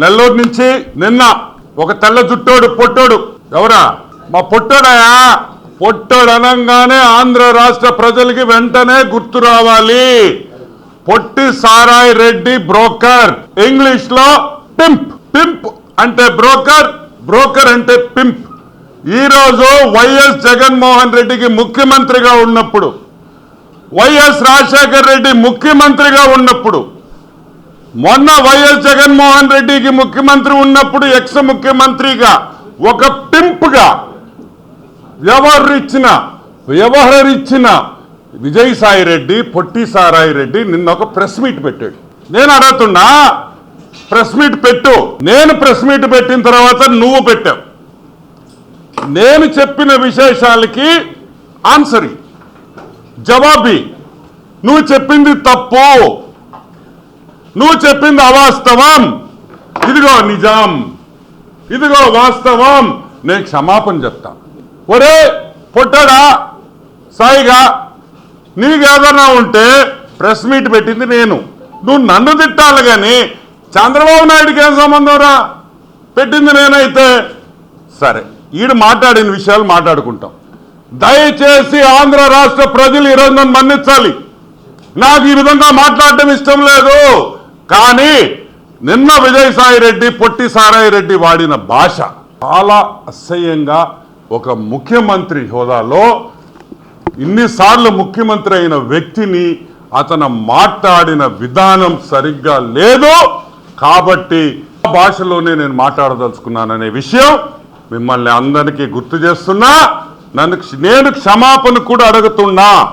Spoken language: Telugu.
నెల్లూరు నుంచి నిన్న ఒక తెల్ల జుట్టోడు పొట్టోడు. ఎవరా? మా పొట్టోడయా? పొట్టోడు అనగానే ఆంధ్ర రాష్ట్ర ప్రజలకి వెంటనే గుర్తు రావాలి. పొట్టి సారాయి రెడ్డి బ్రోకర్. ఇంగ్లీష్లో పింప్ పింప్ అంటే బ్రోకర్ బ్రోకర్ అంటే పింప్. ఈరోజు వైఎస్ జగన్మోహన్ రెడ్డికి ముఖ్యమంత్రిగా ఉన్నప్పుడు వైఎస్ రాజశేఖర్ రెడ్డి ముఖ్యమంత్రిగా ఉన్నప్పుడు మొన్న వైఎస్ జగన్మోహన్ రెడ్డికి ముఖ్యమంత్రి ఉన్నప్పుడు ఎక్స్ ముఖ్యమంత్రిగా ఒక పింప్గా వ్యవహరించిన వ్యవహరించిన విజయసాయి రెడ్డి పొట్టి సారాయి రెడ్డి నిన్న ఒక ప్రెస్ మీట్ పెట్టాడు. నేను అడుగుతున్నా ప్రెస్ మీట్ పెట్టు. నేను ప్రెస్ మీట్ పెట్టిన తర్వాత నువ్వు పెట్టావు. నేను చెప్పిన విశేషాలకి ఆన్సర్ జవాబీ జవాబి నువ్వు చెప్పింది తప్పు. నువ్వు చెప్పింది అవాస్తవం. ఇదిగో నిజాం. ఇదిగో వాస్తవం. నేను క్షమాపణ చెప్తా. ఒరే పొట్టడా సాయిగా నీకేదన్నా ఉంటే ప్రెస్ మీట్ పెట్టింది నేను. నువ్వు నన్ను తిట్టాలి కానీ చంద్రబాబు నాయుడికి ఏం సంబంధం రా? పెట్టింది నేనైతే. సరే ఈడు మాట్లాడిన విషయాలు మాట్లాడుకుంటాం. దయచేసి ఆంధ్ర రాష్ట్ర ప్రజలు ఈరోజు నన్ను మన్నించాలి. నాకు ఈ విధంగా మాట్లాడటం ఇష్టం లేదు. కానీ నిన్న విజయసాయి రెడ్డి పొట్టి సారాయి రెడ్డి వాడిన భాష చాలా అసహ్యంగా ఒక ముఖ్యమంత్రి హోదాలో ఇన్నిసార్లు ముఖ్యమంత్రి అయిన వ్యక్తిని అతను మాట్లాడిన విధానం సరిగ్గా లేదు కాబట్టి ఆ భాషలోనే నేను మాట్లాడదలుచుకున్నాననే విషయం మిమ్మల్ని అందరికీ గుర్తు చేస్తున్నా. నన్ను క్ష- నేను క్షమాపణ కూడా అడుగుతున్నా.